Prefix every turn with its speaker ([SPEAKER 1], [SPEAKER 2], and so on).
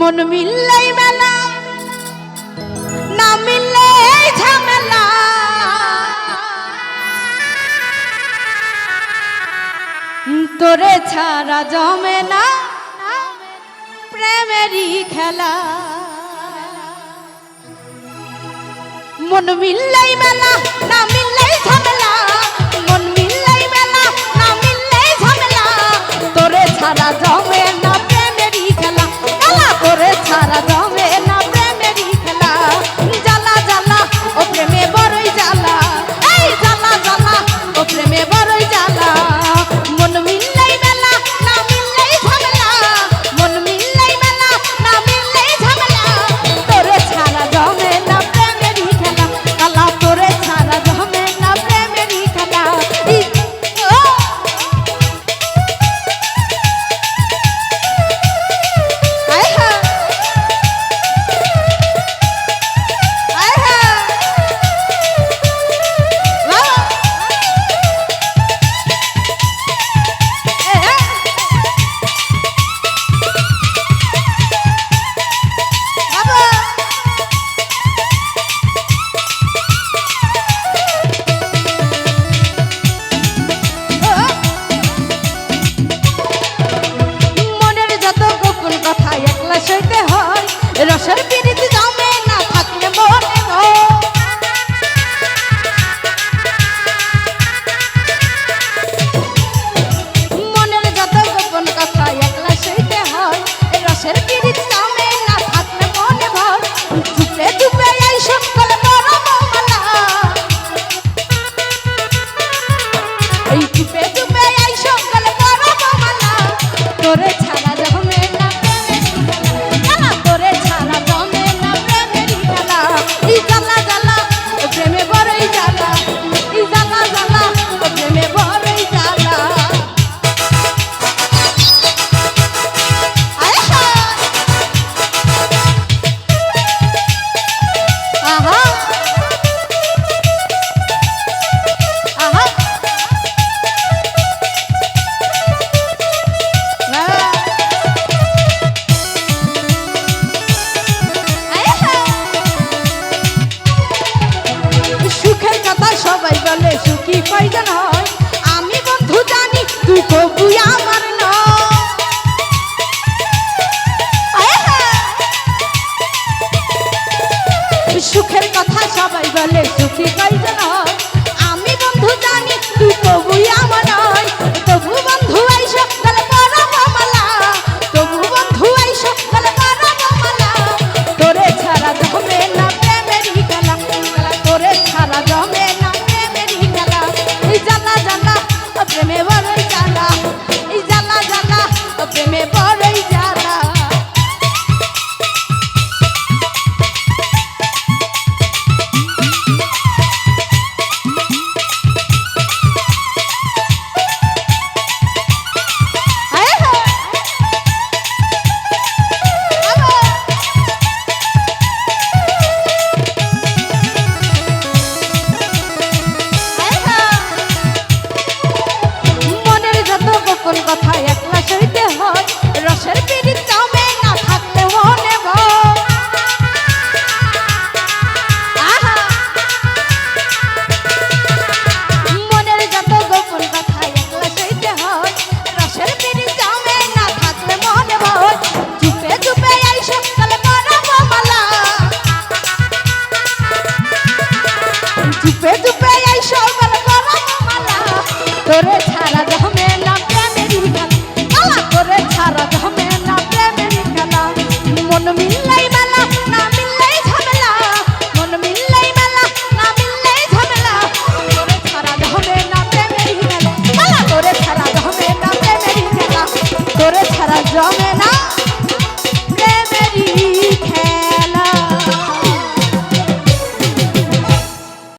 [SPEAKER 1] মন মিললেই মেলা না মিললে ঝামেলা। তোরে ছাড়া জমে না প্রেমেরই খেলা। মন মিললেই মেলা না মিল আছে মনের যত গোপন কথা একলা সইতে হয় রসের পিড়িত নামে না থাকলে মনে ভর চুপে চুপে এই সকল বড় মামলা। এই চুপে চুপে এই সকল বড় মামলা তোরে সুখের কথা সবাই বলে সুখী কই জানো তোরে ছাড়া জমে না প্রেমের খেলা। তোরে ছাড়া জমে না প্রেমের খেলা। মন মিললাই মেলা, না মিললাই ঝামেলা। মন মিললাই মেলা, না মিললাই ঝামেলা। তোরে ছাড়া জমে না প্রেমের খেলা। তোরে ছাড়া জমে না প্রেমের খেলা। তোরে ছাড়া জমে না